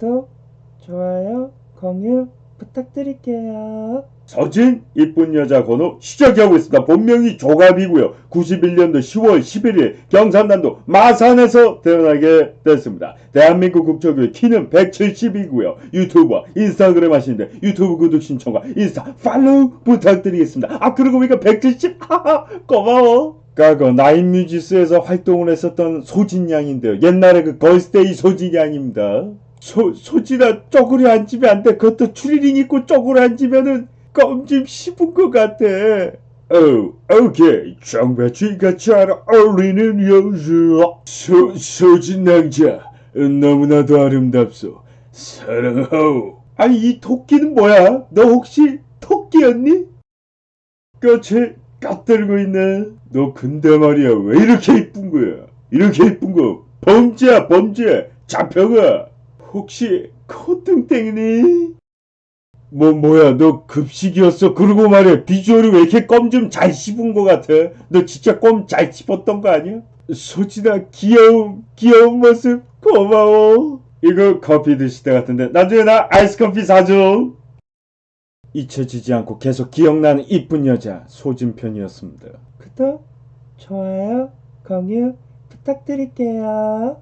구독, 좋아요, 공유 부탁드릴게요. 서진 이쁜 여자 번호 시작하고 있습니다. 본명이 조갑이고요. 91년도 10월 11일 경상남도 마산에서 태어나게 됐습니다. 대한민국 국적의 키는 170이고요. 유튜버, 인스타그램 하시는데 유튜브 구독 신청과 인스타 팔로우 부탁드리겠습니다. 아 그러고 보니까 170 하하 고마워. 과거 나인뮤지스에서 활동을 했었던 소진 양인데요. 옛날에 그 걸스데이 소진 양입니다. 소, 소진아 쪼그려 앉으면 안 돼. 그것도 추리닝 입고 쪼그려 앉으면은 껌 좀 씹은 것 같아. 어, 오케이. 장배추가 잘 어울리는 여자. 소, 소진 남자. 너무나도 아름답소. 사랑하오. 아니, 이 토끼는 뭐야? 너 혹시 토끼였니? 끝을 까들고 있네. 너 근데 말이야. 왜 이렇게 이쁜 거야? 이렇게 이쁜 거 범죄야, 범죄. 잡혀가. 혹시 코뚱땡이니? 뭐 뭐야 너 급식이었어? 그러고 말이야 비주얼이 왜 이렇게 껌 좀 잘 씹은 것 같아? 너 진짜 껌 잘 씹었던 거 아니야? 소진아 귀여움 귀여운 모습. 고마워. 이거 커피 드실 때 같은데. 나중에 나 아이스 커피 사줘. 잊혀지지 않고 계속 기억나는 이쁜 여자 소진 편이었습니다. 구독, 좋아요, 공유 부탁드릴게요.